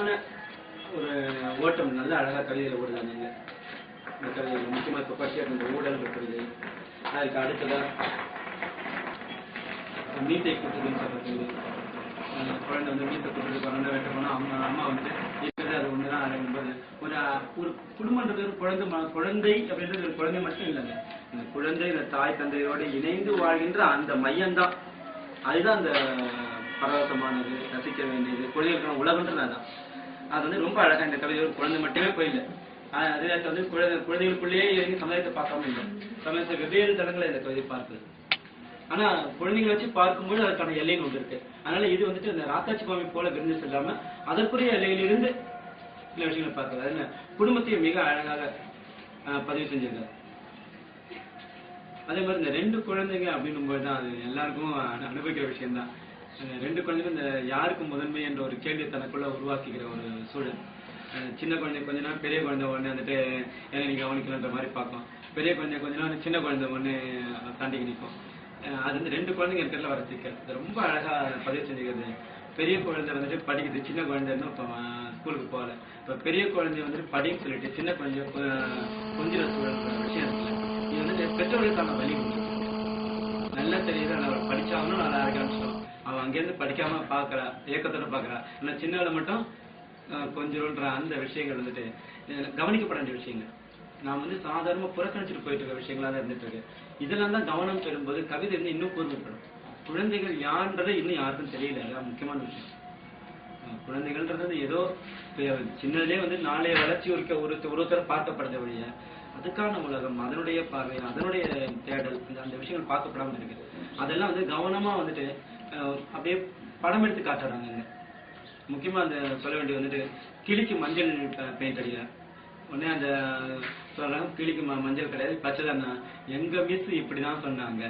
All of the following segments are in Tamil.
அழகான ஒரு ஓட்டம் நல்ல அழகா கவிதையில் ஓடுதாங்க இந்த கவிதையில் முக்கியமாக இப்போ படிச்ச இந்த ஊடல் கவிதை அதுக்கு அடுத்ததா மீட்டை கூட்டுதுன்னு சொல்கிறது குழந்தை வந்து மீட்டை கூட்டுறது குழந்தை வெட்ட போனா அவங்க அம்மா வந்து இருக்கிறது அது ஒண்ணுதான் அப்படிங்கும்போது ஒரு ஒரு குடும்பன்றது ஒரு குழந்தை குழந்தை அப்படின்றது ஒரு குழந்தை மட்டும் இல்லைங்க. இந்த குழந்தை இந்த தாய் தந்தையோடு இணைந்து வாழ்கின்ற அந்த மையம்தான். அதுதான் அந்த பரவசமானது ரசிக்க வேண்டியது குழந்தைகளுக்கான உலகன்றது அது வந்து ரொம்ப அழகா இந்த கவிதை ஒரு குழந்தை மட்டுமே போயில்லை. ஆஹ் அதே வந்து குழந்தை குழந்தைகளுக்குள்ளேயே இறங்கி சமுதாயத்தை பார்க்காம இல்லை. சமயத்தை வெவ்வேறு தளங்களை இந்த கவிதை பார்க்குது. ஆனா குழந்தைகளை வச்சு பார்க்கும்போது அதுக்கான எல்லைன்னு ஒன்று இருக்கு. அதனால இது வந்துட்டு இந்த ராத்தாச்சி சுவாமி போல விருந்து செல்லாம அதற்குரிய எல்லையிலிருந்து சில விஷயங்களை பார்க்குது. அது குடும்பத்தையும் மிக அழகாக ஆஹ் பதிவு செஞ்சிருக்காரு. அதே மாதிரி இந்த ரெண்டு குழந்தைங்க அப்படின்னும் தான் அது எல்லாருக்கும் அனுபவிக்கிற விஷயம்தான். ரெண்டு குழந்தைங்க இந்த யாருக்கு முதன்மை என்ற ஒரு கேள்வி தனக்குள்ள உருவாக்கிக்கிற ஒரு சூழல். சின்ன குழந்தை கொஞ்ச நாள் பெரிய குழந்தை ஒண்ணு வந்துட்டு என்ன நீ கவனிக்கலன்ற மாதிரி பார்க்கும். பெரிய குழந்தை கொஞ்ச நாள் சின்ன குழந்தை ஒண்ணு தாண்டி நிற்கும். அது வந்து ரெண்டு குழந்தைங்க இருக்கிறதுல வர சிக்கல் ரொம்ப அழகா பதிவு செஞ்சுக்கிறது. பெரிய குழந்தை வந்துட்டு படிக்குது. சின்ன குழந்தை இன்னும் இப்போ ஸ்கூலுக்கு போகல. இப்போ பெரிய குழந்தை வந்துட்டு படின்னு சொல்லிட்டு சின்ன குழந்தை கொஞ்சம் சூழல் விஷயம் இருக்குல்ல. இது வந்து பெற்றோர்களுக்கான வழி நல்லா தெரியுது ஆனா அவள் நல்லா அவன் அங்கேருந்து படிக்காம பாக்குறா ஏக்கத்தோட பாக்குறா இல்ல சின்னவளை மட்டும் கொஞ்சம்ன்ற அந்த விஷயங்கள் வந்துட்டு கவனிக்கப்பட வேண்டிய விஷயங்கள். நான் வந்து சாதாரணமா புறக்கணிச்சிட்டு போயிட்டு இருக்க விஷயங்களா தான் இருந்துட்டு இருக்கு. இதெல்லாம் தான் கவனம் பெறும்போது கவிதை வந்து இன்னும் கூர்மைப்படும். குழந்தைகள் யாருன்றதை இன்னும் யாருக்கும் தெரியல. அதான் முக்கியமான விஷயம். குழந்தைகள்ன்றது ஏதோ சின்னதுலேயே சின்னதுலயே வந்து நாளைய வளர்ச்சி ஒருக்க ஒரு ஒருத்தர் பார்க்கப்படுத வழிய அதுக்கான உலகம் அதனுடைய பார்வை அதனுடைய தேடல் இந்த அந்த விஷயங்கள் பார்க்கப்படாமல் இருக்கு. அதெல்லாம் வந்து கவனமா வந்துட்டு அப்படியே படம் எடுத்து காட்டுறாங்க. முக்கியமா அந்த சொல்ல வேண்டியது வந்துட்டு கிளிக்கு மஞ்சள் பெயிண்ட் அடிக்க உடனே அந்த சொல்றாங்க கிளிக்கு மஞ்சள் கிடையாது பச்சை தானே எங்க மிஸ் இப்படிதான் சொன்னாங்க.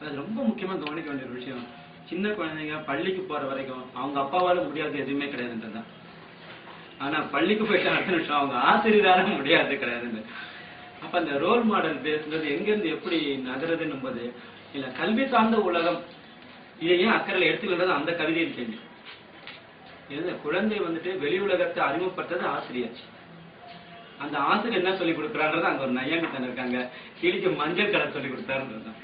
அது ரொம்ப முக்கியமா கவனிக்க வேண்டிய ஒரு விஷயம். சின்ன குழந்தைங்க பள்ளிக்கு போற வரைக்கும் அவங்க அப்பாவால முடியாது எதுவுமே கிடையாதுன்றதுதான் ஆனா பள்ளிக்கு போயிட்டு அடுத்த நிமிஷம் அவங்க ஆசிரியரால முடியாது கிடையாதுன்னு. அப்ப அந்த ரோல் மாடல் பேசுறது எங்க இருந்து எப்படி நகருதுன்னும் போது இல்ல கல்வி சார்ந்த உலகம் இதை ஏன் அக்கறையில எடுத்துக்கின்றது அந்த கவிதையின் கேள்வி. இது குழந்தை வந்துட்டு வெளி உலகத்தை அறிமுகப்பட்டது ஆசிரியர். அந்த ஆசிரியர் என்ன சொல்லி கொடுக்குறான்றது அங்க ஒரு நையாண்டித்தன் இருக்காங்க. கிளிக்கு மஞ்சள் கலர் சொல்லி கொடுத்தாருன்றதுதான்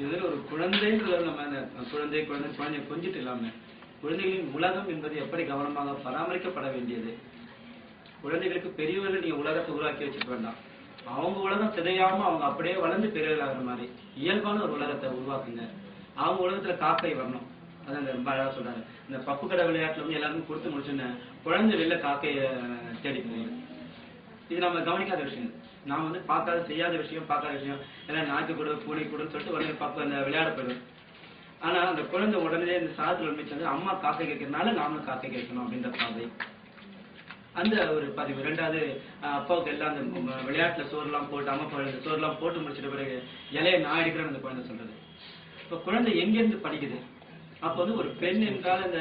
இதுல ஒரு குழந்தைன்றது நம்ம அந்த குழந்தை குழந்தை குழந்தை கொஞ்சிட்டு இல்லாம குழந்தைகளின் உலகம் என்பது எப்படி கவனமாக பராமரிக்கப்பட வேண்டியது? குழந்தைகளுக்கு பெரியவர்கள் நீங்க உலகத்தை உருவாக்கி வச்சுக்க வேண்டாம். அவங்க உலகம் சிதையாம அவங்க அப்படியே வளர்ந்து பெரியவர்களாகிற மாதிரி இயல்பான ஒரு உலகத்தை உருவாக்குங்க. அவங்க உலகத்துல காக்கை வரணும். அதான் ரொம்ப அழகா சொல்றாரு. இந்த பப்பு கடை விளையாட்டுல வந்து எல்லாருக்கும் கொடுத்து முடிச்சுன்னு குழந்தை வெளில காக்கைய தேடி போகுது இது நம்ம கவனிக்காத விஷயம். நாம வந்து பார்க்காத செய்யாத விஷயம் பார்க்காத விஷயம். எல்லாம் நாய்க்கு கொடு பூனை கொடுன்னு சொல்லிட்டு உடனே பப்பு அந்த விளையாட போயிடும் ஆனா அந்த குழந்தை உடனே இந்த சாதத்துல உண்மைச்சு வந்து அம்மா காக்கை கேட்கறதுனால நாமளும் காக்கை கேட்கணும் அப்படின்ற பாதை அந்த ஒரு பதிவு. ரெண்டாவது அஹ், அப்பாவுக்கு எல்லாம் அந்த ம- விளையாட்டுல சோறுலாம் போட்டு அம்மா குழந்தை சோறுலாம் போட்டு முடிச்சிட்ட பிறகு இலையை நான் எடுக்கிறேன்னு அந்த குழந்தை சொல்றது. இப்ப குழந்தை எங்கிருந்து படிக்குது? அப்ப வந்து ஒரு பெண் என்றால் இந்த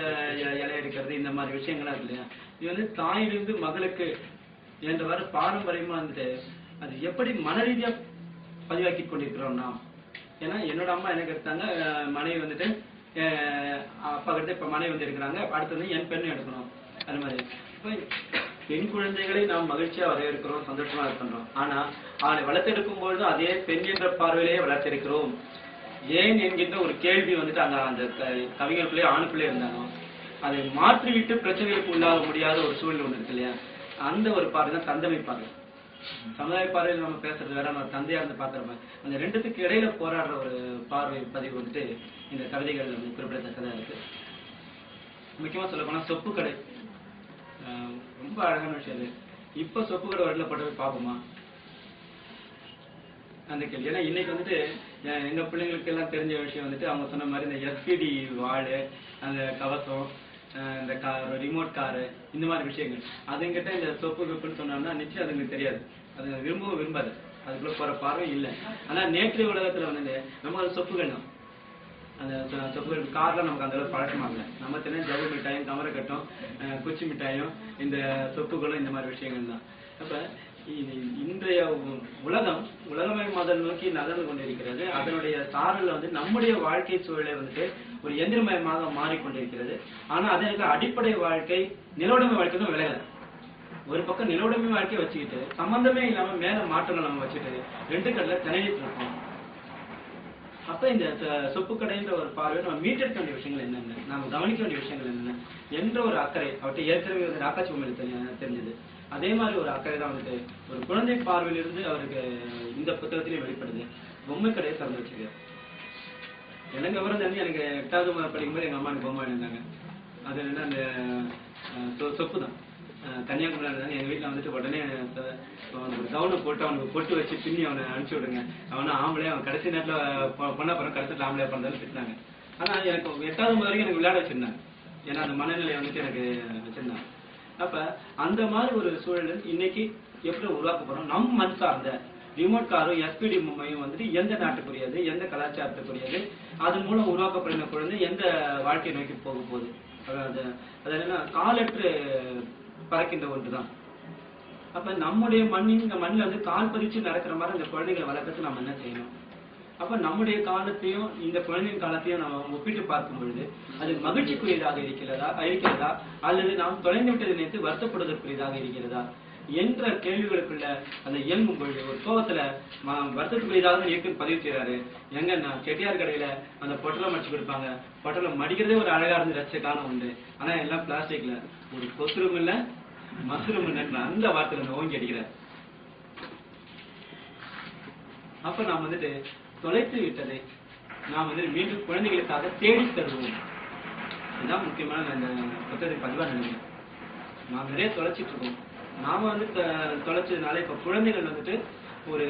இலை எடுக்கிறது இந்த மாதிரி விஷயங்கள்லாம் இருக்கு இல்லையா? இது வந்து தாயிலிருந்து மகளுக்கு என்றவாறு பாரம்பரியமா வந்துட்டு அது எப்படி மன ரீதியா பதிவாக்கி கொண்டிருக்கிறோம் நாம்? ஏன்னா என்னோட அம்மா எனக்கு எடுத்தாங்க மனைவி வந்துட்டு அஹ் அப்பா கிட்ட இப்ப மனைவி வந்து எடுக்கிறாங்க அடுத்து வந்து என் பெண்ணு எடுக்கணும். அது மாதிரி. இப்போ பெண் குழந்தைகளை நாம் மகிழ்ச்சியா வரவேற்கிறோம் சந்தோஷமா இருக்கின்றோம். ஆனா அவளை வளர்த்தெடுக்கும் பொழுது அதே பெண் என்ற பார்வையிலேயே வளர்த்தெடுக்கிறோம் ஏன் என்கின்ற ஒரு கேள்வி வந்துட்டு அந்த அந்த க- கவிஞருக்குள்ளே ஆணுக்குள்ளே இருந்தாலும் அதை மாற்றிவிட்டு பிரச்சனைகளுக்கு உள்ளாக முடியாத ஒரு சூழ்நிலை ஒன்று இருக்கு இல்லையா? அந்த ஒரு பார்வை தான் தந்தமை பார்வை. சமுதாய பார்வையில் நம்ம பேசுறது வேற நம்ம தந்தையா இருந்து பாக்குற அந்த ரெண்டுத்துக்கு இடையில போராடுற ஒரு பார்வை பதிவு வந்துட்டு இந்த கவிதைகள் வந்து குறிப்பிடத்தக்கதா இருக்கு. முக்கியமா சொல்ல போனா சொப்பு கடை. ஆஹ் ரொம்ப அழகான விஷயம் அது. இப்ப சொப்பு கடை வரல போட்டு பார்ப்போமா? அந்த கேள்வி. ஏன்னா இன்னைக்கு வந்துட்டு எங்க பிள்ளைங்களுக்கு எல்லாம் தெரிஞ்ச விஷயம் வந்துட்டு அவங்க சொன்ன மாதிரி இந்த எஸ்பிடி வாழு அந்த கவசம் இந்த கார் ரிமோட் காரு இந்த மாதிரி விஷயங்கள். அதுங்கிட்ட இந்த சொப்பு கிப்புன்னு சொன்னோம்னா நிச்சயம் அதுங்களுக்கு தெரியாது. அது விரும்பவும் விரும்பாது. அதுக்குள்ள போற பார்வை இல்லை. ஆனா நேற்று உலகத்துல வந்து நம்ம அது சொப்புகள் தான். அந்த சொப்புகள் கார்லாம் நமக்கு அந்த அளவுக்கு பழக்கமாகல நம்ம தெரிஞ்ச ஜவு மிட்டாயும் கமரக்கட்டும் அஹ் குச்சி மிட்டாயும் இந்த சொப்புகளும் இந்த மாதிரி விஷயங்கள் தான். அப்ப இது இன்றைய உலகம் உலகம் உலகமயமாதல் நோக்கி நகர்ந்து கொண்டிருக்கிறது. அதனுடைய சாரல்ல வந்து நம்முடைய வாழ்க்கை சூழலை வந்துட்டு ஒரு எந்திரமயமாக மாறிக்கொண்டிருக்கிறது. ஆனா அதற்கு அடிப்படை வாழ்க்கை நிலவுடைமை வாழ்க்கை தான் விலகல. ஒரு பக்கம் நிலவுடைமை வாழ்க்கையை வச்சுக்கிட்டு சம்பந்தமே இல்லாம மேல மாற்றங்கள் நம்ம வச்சுட்டு ரெண்டு கடல திணையிட்டு இருக்கோம் அப்ப இந்த சொப்பு கடைன்ற ஒரு பார்வை நம்ம மீட்டெடுக்க வேண்டிய விஷயங்கள் என்னென்ன? நாம கவனிக்க வேண்டிய விஷயங்கள் என்னென்ன? என்ற ஒரு அக்கறை அவர்கிட்ட ஏற்கனவே வந்து ராக்காட்சி தெரிஞ்சது. அதே மாதிரி ஒரு அக்கறை தான் வந்துட்டு ஒரு குழந்தை பார்வையிலிருந்து அவருக்கு இந்த புத்தகத்திலே வெளிப்படுது. பொம்மை கடையை திறந்து வச்சிருக்காரு. எனக்கு விவரம் தெரிஞ்சு எனக்கு எட்டாவது ம- படிக்கும்போது எங்க அம்மா எனக்கு பொம்மை இருந்தாங்க அது என்ன அந்த சொ- சொப்பு தான். கன்னியாகுமரி இருந்தாங்க எங்க வீட்டுல வந்துட்டு உடனே அவனுக்கு கவுனை போட்டு அவனுக்கு பொட்டு வச்சு பின்னி அவனை அனுப்பிச்சி விடுங்க. அவனை ஆம்பளை அவன் கடைசி நேரத்துல பொண்ணா பிறகு கடைசியில் ஆம்பளை பிறந்தாலும் திட்டினாங்க. ஆனா எனக்கு எட்டாவது முதல் வரைக்கும் எனக்கு விளையாட வச்சிருந்தாங்க. ஏன்னா அந்த மனநிலை வந்துட்டு எனக்கு வச்சிருந்தாங்க. அப்ப அந்த மாதிரி ஒரு சூழல் இன்னைக்கு எப்படி உருவாக்க போறோம் நம் மண் சார்ந்த ரிமோட் காரும் எஸ்பிடி பொம்மையும் வந்துட்டு எந்த நாட்டுக்குரியது எந்த கலாச்சாரத்துக்குரியது அதன் மூலம் உருவாக்கப்படுகிற குழந்தை எந்த வாழ்க்கையை நோக்கி போக போகுது? அதாவது அது என்னன்னா காலற்று பறக்கின்ற ஒன்றுதான். அப்ப நம்முடைய மண்ணின் இந்த மண்ணில் வந்து கால் பதிச்சு நடக்கிற மாதிரி அந்த குழந்தைகளை வளர்க்கறதுக்கு நம்ம என்ன செய்யணும்? அப்ப நம்முடைய காலத்தையும் இந்த குழந்தையின் காலத்தையும் நம்ம ஒப்பிட்டு பார்க்கும் பொழுது அது மகிழ்ச்சிக்குரியதாக இருக்கிறதா இருக்கிறதா அல்லது நாம் தொலைந்து விட்டதை நினைத்து வருத்தப்படுவதற்குரியதாக இருக்கிறதா என்ற கேள்விகளுக்குள்ள அந்த இயங்கும் பொழுது ஒரு கோபத்துல வருத்தத்துக்குரியதாக இயக்கம் பதிவு செய்யறாரு எங்க நான் செட்டியார் கடையில அந்த பொட்டலம் அடிச்சு கொடுப்பாங்க. பொட்டலம் மடிக்கிறதே ஒரு அழகா இருந்து ரசிச்ச காலம் உண்டு. ஆனா எல்லாம் பிளாஸ்டிக்ல. ஒரு கொசுரும் இல்ல மசுரும் இல்லைன்ற அந்த வார்த்தையில ஓங்கி அடிக்கிறார். அப்ப நாம் வந்துட்டு தொலைத்து விட்டதை நாம் வந்து மீண்டும் குழந்தைகளுக்காக தேடி தருவோம். இதுதான் முக்கியமான அந்த புத்தகத்தை பதிவாக நினைக்கிறேன் நாம் நிறைய தொலைச்சிட்டு இருக்கோம். நாம வந்து தொலைச்சதுனால இப்ப குழந்தைகள் வந்துட்டு ஒரு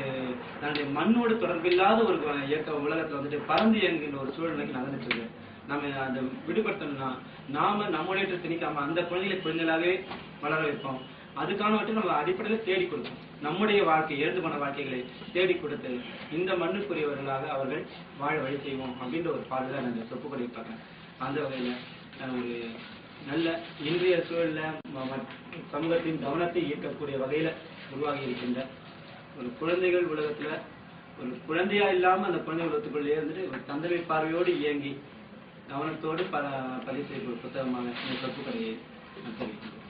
தன்னுடைய மண்ணோடு தொடர்பில்லாத ஒரு இயக்க உலகத்துல வந்துட்டு பறந்து இயங்குகின்ற ஒரு சூழ்நிலைக்கு நடந்துட்டு இருக்கு. நம்ம அந்த விடுபடுத்தணும்னா நாம நம்முடைய திணிக்காம அந்த குழந்தைகளை குழந்தைகளாகவே வளர வைப்போம். அதுக்கான நம்ம அடிப்படையில் தேடி கொடுப்போம் நம்முடைய வாழ்க்கை இழந்து போன வாழ்க்கைகளை தேடி கொடுத்து இந்த மண்ணுக்குரியவர்களாக அவர்கள் வாழ வழி செய்வோம் அப்படின்ற ஒரு பார்வை தான் அந்த சொப்பு கொடை அந்த வகையில் ஒரு நல்ல இன்றைய சூழலில் சமூகத்தின் கவனத்தை ஈர்க்கக்கூடிய வகையில் உருவாகி இருக்கின்ற ஒரு குழந்தைகள் உலகத்தில் ஒரு குழந்தையா இல்லாமல் அந்த குழந்தை உலகத்துக்குள்ளே இருந்துட்டு ஒரு தந்தமை பார்வையோடு இயங்கி கவனத்தோடு ப பதிவு செய்யப்படும் புத்தகமாக இந்த சொப்பு கடையை நான் தெரிவிக்கிறேன்